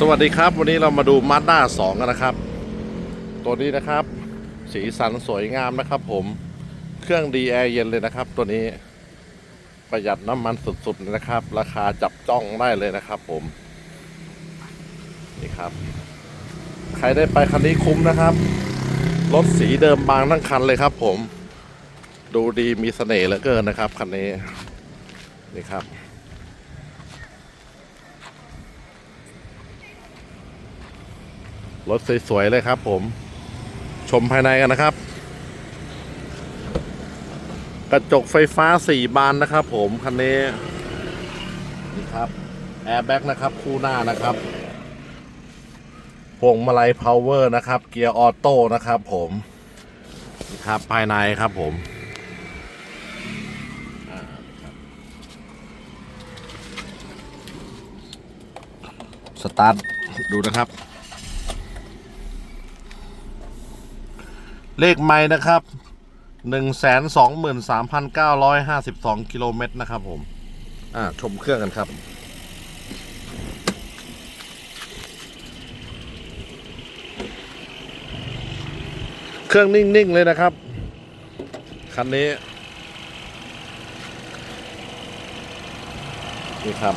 สวัสดีครับ วันนี้เรามาดูมาด้าสองกันนะครับ ตัวนี้นะครับ สีสันสวยงามนะครับ ผมเครื่องดีแอร์เย็นเลยนะครับ ตัวนี้ประหยัดน้ำมันสุดๆนะครับ ราคาจับจ้องได้เลยนะครับ ผม นี่ครับ ใครได้ไปคันนี้คุ้มนะครับรถสีเดิมบางทั้งคันเลยครับ ผม ดูดีมีเสน่ห์เหลือเกินนะครับคันนี้นี่ครับ รถสวยๆเลยครับ ผม ชมภายในกันนะครับ กระจกไฟฟ้าสี่บานนะครับ ผมคันนี้นี่ครับแอร์แบ็กนะครับ คู่หน้านะครับพวงมาลัยพาวเวอร์นะครับ เกียร์ออโต้นะครับ ผมนี่ครับภายในครับผมสตาร์ทดูนะครับ เลขไม้นะครับหนึ่งแสนสองหมื่นสามพันเก้าร้อยห้าสิบสองกิโลเมตรนะครับผม อ่า ชมเครื่องกันครับเครื่องนิ่ง ๆ เลยนะครับ คันนี้ นี่ครับ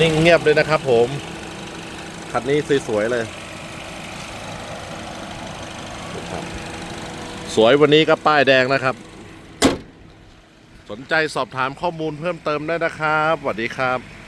นิ่งเงียบเลยนะครับผม คันนี้สวยๆเลย สวยวันนี้ก็ป้ายแดงนะครับ สนใจสอบถามข้อมูลเพิ่มเติมได้นะครับสวัสดีครับ